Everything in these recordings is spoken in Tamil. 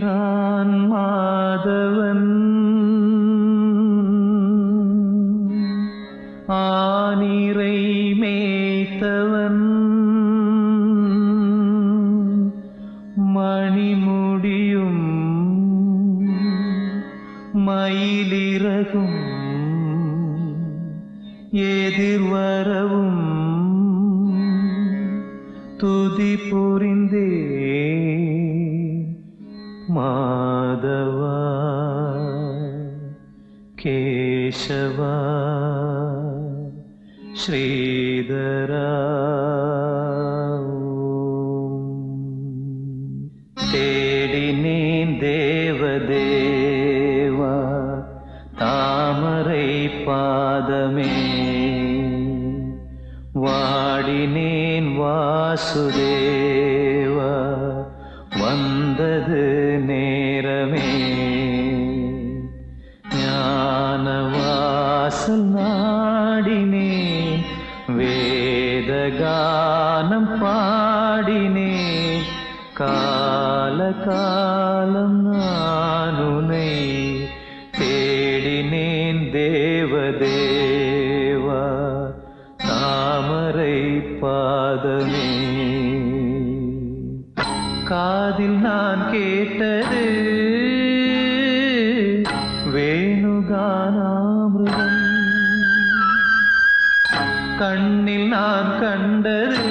இருக்கிறான் மாதவன். ஆனிரை மேய்த்தவன். மணிமுடியும் மயிலிறகும். எதிர்வரவும் துதி புரிந்தே. மாதவா கேசவா ஸ்ரீதரா தேடினேன் தேவதேவா தாமரை பாதமே வாடினேன் வாசுதேவா வந்தது വാസൽനാടിനെ വേദഗാനം പാടിനെ കാലകാലം நான் கண்டது.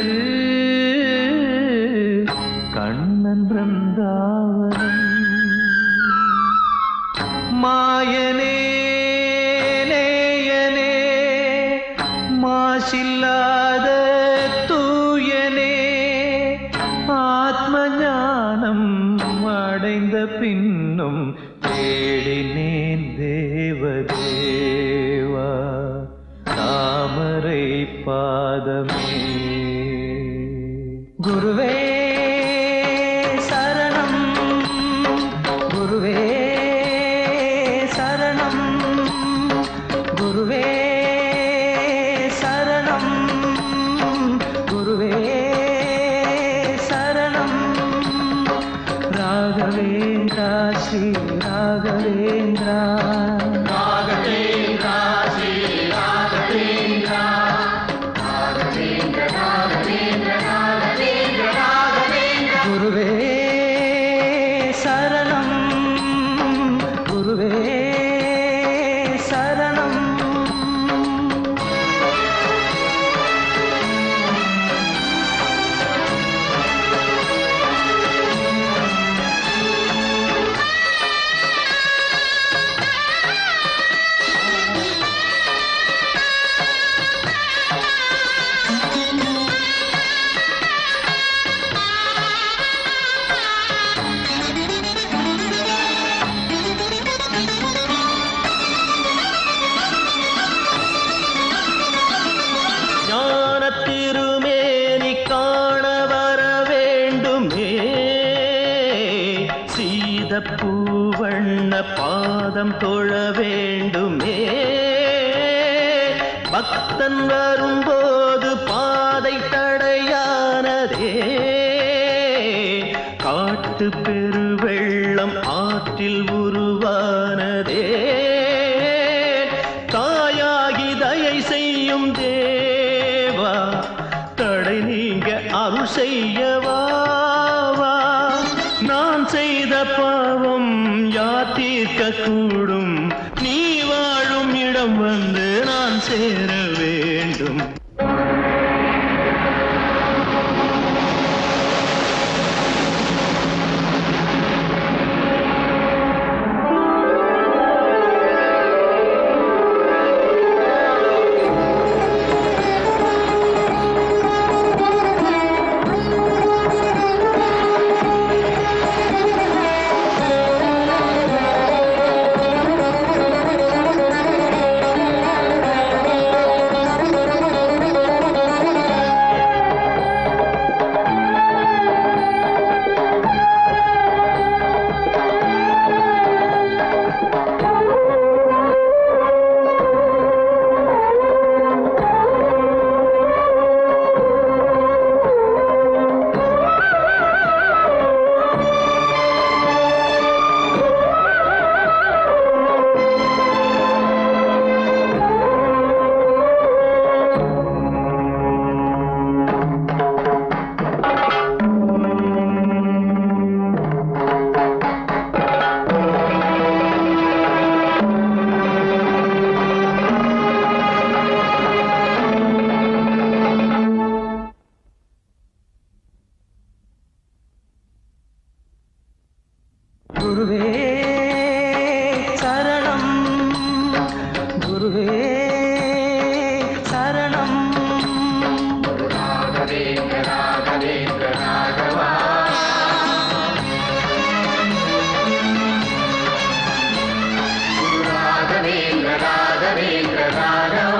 கண்ணன் பிருந்தாவனம் மாயனே நேயனே மாசில்லாத தூயனே ஆத்ம ஞானம் அடைந்த பின்னும் தேடினேன் தேவதேவா பாதமே. குருவே சரணம். குருவே சரணம். குருவே சரணம். குருவே சரணம். ராகவேந்திரா ஸ்ரீ ராகவேந்திரா. ராகவேந்திரா சீத பூவண்ண பாதம் தொழ வேண்டுமே. பக்தன் வரும்போது பாதை தடையானதே. காட்டு பெருவெள்ளம் ஆற்றில் உருவானதே. தாயாகி தயை செய்யும் தேவா தடை நீங்க அருள் செய்ய கூடும். நீ வாழும் இடம் வந்து நான் சேர வேண்டும். గురువే శరణం. గురువే శరణం. రాఘవేంద్ర రాఘవేంద్ర రాఘవా.